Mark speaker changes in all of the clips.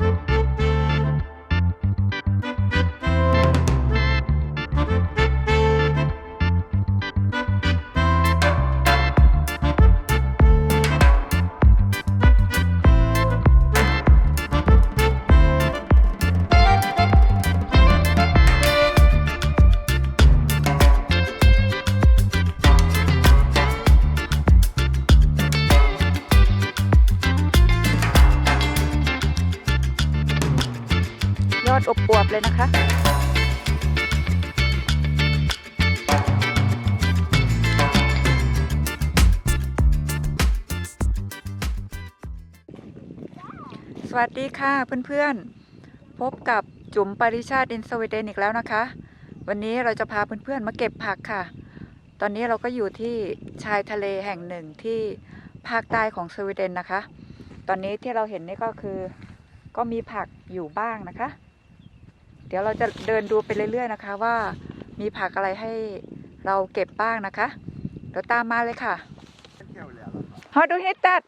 Speaker 1: ย อดอบอวบเลยนะคะ สวัสดีค่ะเพื่อนๆ พบกับจุ๋มปริชาติอินสวีเดนอีกแล้วนะคะ วันนี้เราจะพาเพื่อนๆมาเก็บผักค่ะ ตอนนี้เราก็อยู่ที่ชายทะเลแห่งหนึ่งที่ภาคใต้ของสวีเดนนะคะ ตอนนี้ที่เราเห็นนี่ก็คือก็มีผักอยู่บ้างนะคะ เดี๋ยวเราจะเดินดูไปเรื่อยๆนะคะ ว่ามีผักอะไรให้เราเก็บบ้างนะคะ เดี๋ยวตามมาเลยค่ะ Har du hittat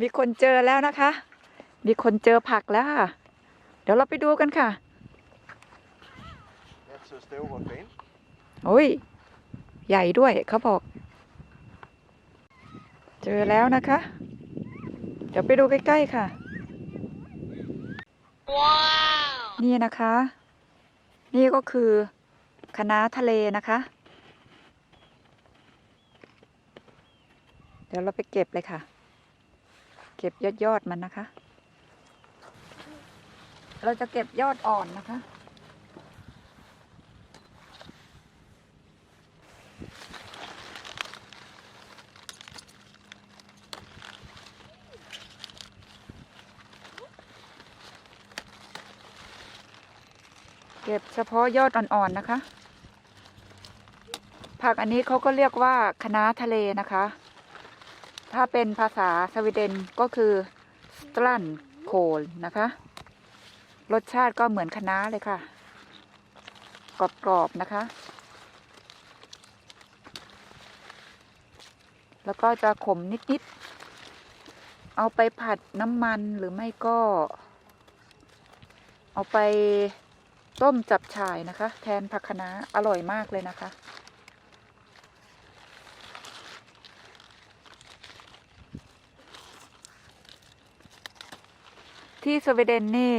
Speaker 1: มีคนเจอแล้วนะคะ มีคนเจอผักแล้วค่ะ เดี๋ยวเราไปดูกันค่ะ
Speaker 2: Rätt så stor och fin.
Speaker 1: โอ้ย ใหญ่ด้วยเขาบอก เจอแล้วนะคะ เดี๋ยวไปดูใกล้ ๆ ค่ะ นี่นะคะ นี่ก็คือคณะทะเลนะคะ เดี๋ยวเราไปเก็บเลยค่ะ เก็บยอดยอดมันนะคะ เราจะเก็บยอดอ่อนนะคะ เก็บเฉพาะยอดอ่อนๆนะคะ ผักอันนี้เขาก็เรียกว่าคะน้าทะเลนะคะ ถ้าเป็นภาษาสวีเดนก็คือสตรันโคลนะคะ รสชาติก็เหมือนคะน้าเลยค่ะ กรอบๆนะคะ แล้วก็จะขมนิดๆ เอาไปผัดน้ำมันหรือไม่ก็ เอาไป ต้มจับฉ่ายนะคะ แทนผักคะน้าอร่อยมากเลยนะคะ ที่สวีเดนนี่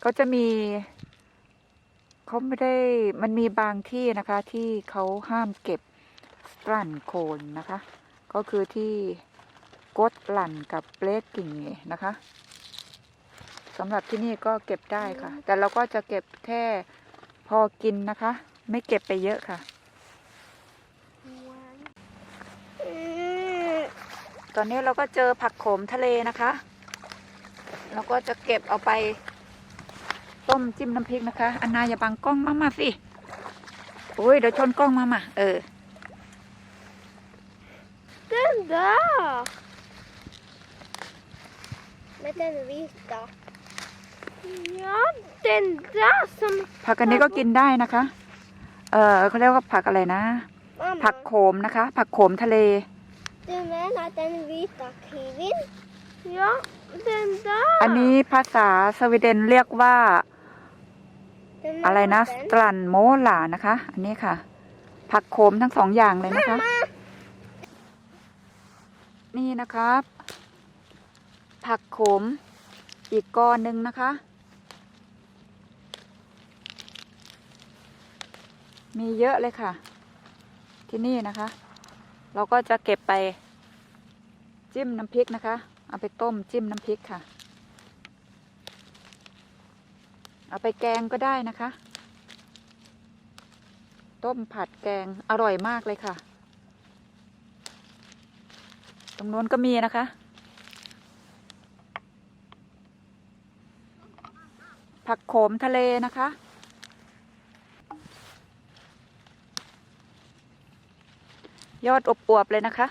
Speaker 1: เขาจะมีเขาไม่ได้มันมีบางที่นะคะ ที่เขาห้ามเก็บสตรันโคนนะคะ ก็คือที่กดหลั่นกับเบลกกิ่งนะคะ สำหรับที่นี่ก็เก็บได้ค่ะ แต่เราก็จะเก็บแค่พอกินนะคะ ไม่เก็บไปเยอะค่ะ ตอนนี้เราก็เจอผักโขมทะเลนะคะ เราก็จะเก็บเอาไป ต้มจิ้มน้ำพริกนะคะอันนาอย่าบังกล้องมามาสิโอ้ยเดี๋ยวชนกล้องมามาเออ
Speaker 3: Den där! Med den vita. Ja, den där som
Speaker 1: ผักอันนี้ก็กินได้นะคะ เออเขาเรียกว่าผักอะไรนะ ผักโขมนะคะ ผักโขมทะเล อันนี้ภาษาสวีเดนเรียกว่า อะไรนะสตรันโมลานะคะ อันนี้ค่ะ ผักโขมทั้งสองอย่างเลยนะคะ นี่นะครับ ผักโขมอีกก้อนหนึ่งนะคะ มีเยอะเลยค่ะ ที่นี่นะคะ เราก็จะเก็บไปจิ้มน้ำพริกนะคะ เอาไปต้มจิ้มน้ำพริกค่ะ เอาไปแกงก็ได้นะคะ ต้มผัดแกงอร่อยมากเลยค่ะ ตรงโน้นก็มีนะคะ ผักโขมทะเลนะคะ ยอดอบอวบเลยนะคะ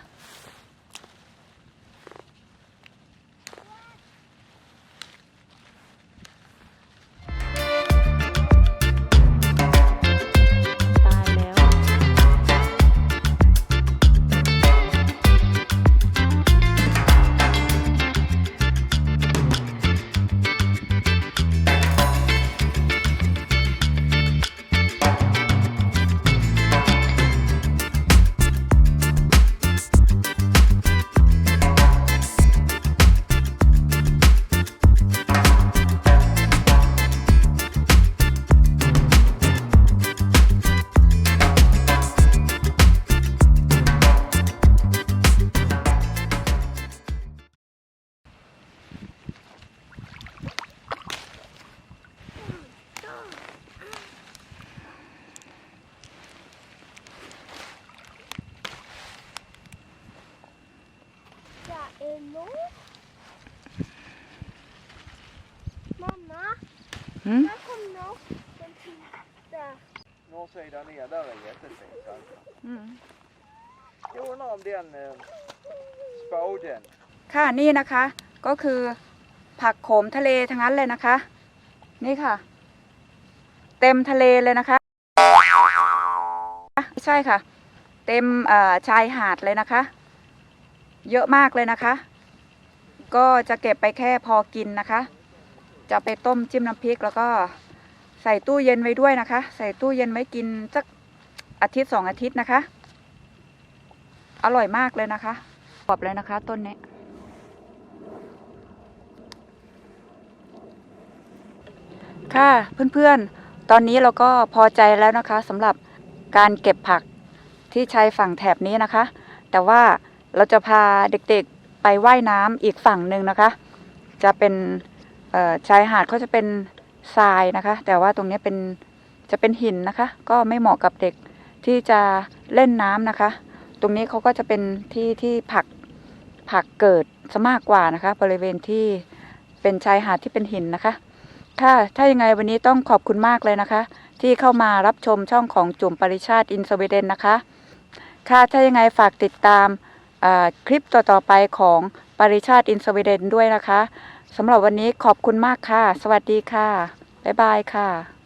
Speaker 1: หืม
Speaker 3: där kom nog den sista.
Speaker 2: Norrsidan ner där är jättefint alltså.
Speaker 1: อืม
Speaker 2: Jag undrar om den eh, spaden
Speaker 1: ค่ะนี่นะคะก็คือผักโขมทะเลทั้งนั้นเลยนะคะ นี่ค่ะ เต็มทะเลเลยนะคะ ใช่ค่ะ เต็มเอ่อชายหาดเลยนะคะ เยอะมากเลยนะคะ ก็จะเก็บไปแค่พอกินนะคะ จะไปต้มจิ้มน้ำพริก แล้วก็ใส่ตู้เย็นไว้ด้วยนะคะ ใส่ตู้เย็นไว้กินสักอาทิตย์สองอาทิตย์นะคะ อร่อยมากเลยนะคะกรอบเลยนะคะ ต้นนี้ค่ะเพื่อนๆ ตอนนี้เราก็พอใจแล้วนะคะสำหรับการเก็บผักที่ชายฝั่งแถบนี้นะคะ แต่ว่าเราจะพาเด็กๆไปว่ายน้ำอีกฝั่งหนึ่งนะคะ จะเป็น ชายหาดเขาจะเป็นทรายนะคะ แต่ว่าตรงนี้เป็นจะเป็นหินนะคะ ก็ไม่เหมาะกับเด็กที่จะเล่นน้ำนะคะ ตรงนี้เขาก็จะเป็นที่ที่ผักผักเกิดซะมากกว่านะคะ บริเวณที่เป็นชายหาดที่เป็นหินนะคะ ค่ะ ถ้ายังไงวันนี้ต้องขอบคุณมากเลยนะคะ ที่เข้ามารับชมช่องของจุ่มปริชาติอินสวีเดนนะคะ ค่ะ ถ้ายังไงฝากติดตามคลิปต่อๆไปของปริชาติอินสวีเดนด้วยนะคะ สำหรับวันนี้ขอบคุณมากค่ะ สวัสดีค่ะ บ๊ายบายค่ะ